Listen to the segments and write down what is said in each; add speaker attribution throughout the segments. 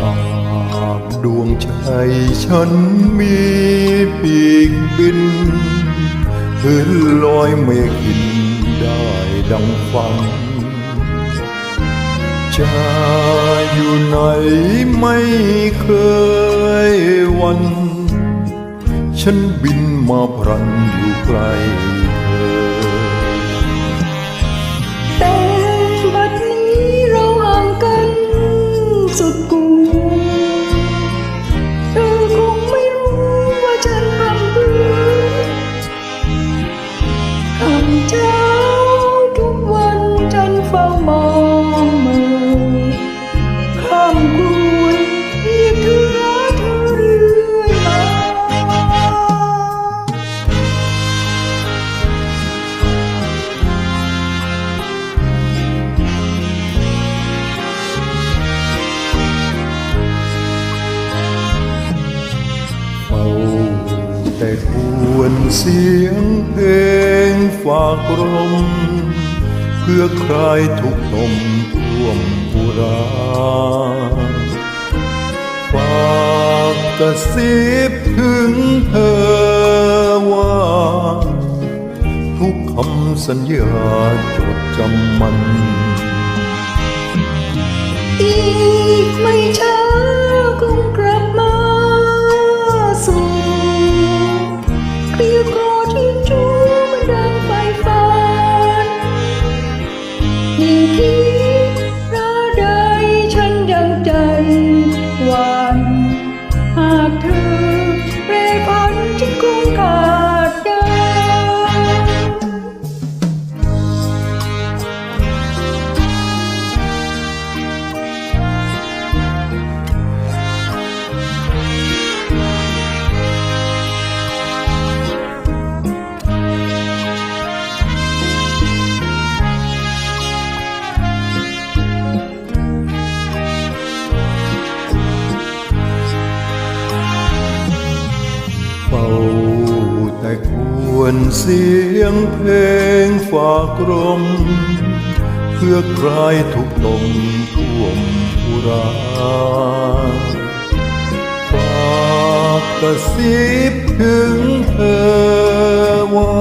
Speaker 1: อาดวงใจฉันมีปีกบินขึ้นลอยเมฆหินได้ดังฟังจะอยู่ไหนไม่เคยวัน ฉันบินมาพรันอยู่ไกลเธอ
Speaker 2: แต่ควรเสียงเพลงฝากลมเพื่อคลายทุกข์นมท่วมอุราฝากกระซิบถึงเธอว่า ทุกคำสัญญา
Speaker 1: จดจำมัน วนเสียงเพลงฝากลมเพื่อคลายทุกข์ลมท่วมอุราฝากกระซิบถึงเธอว่า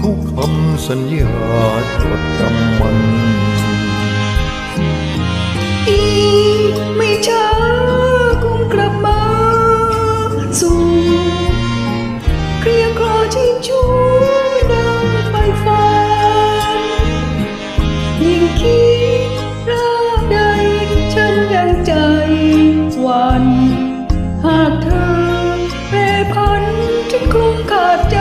Speaker 1: ทุกคำสัญญา
Speaker 2: ที่ชู้ดังไฟฝันยิ่งคิดราใดฉันยังใจวัน หากเธอเปรพันฉันคงขาดใจ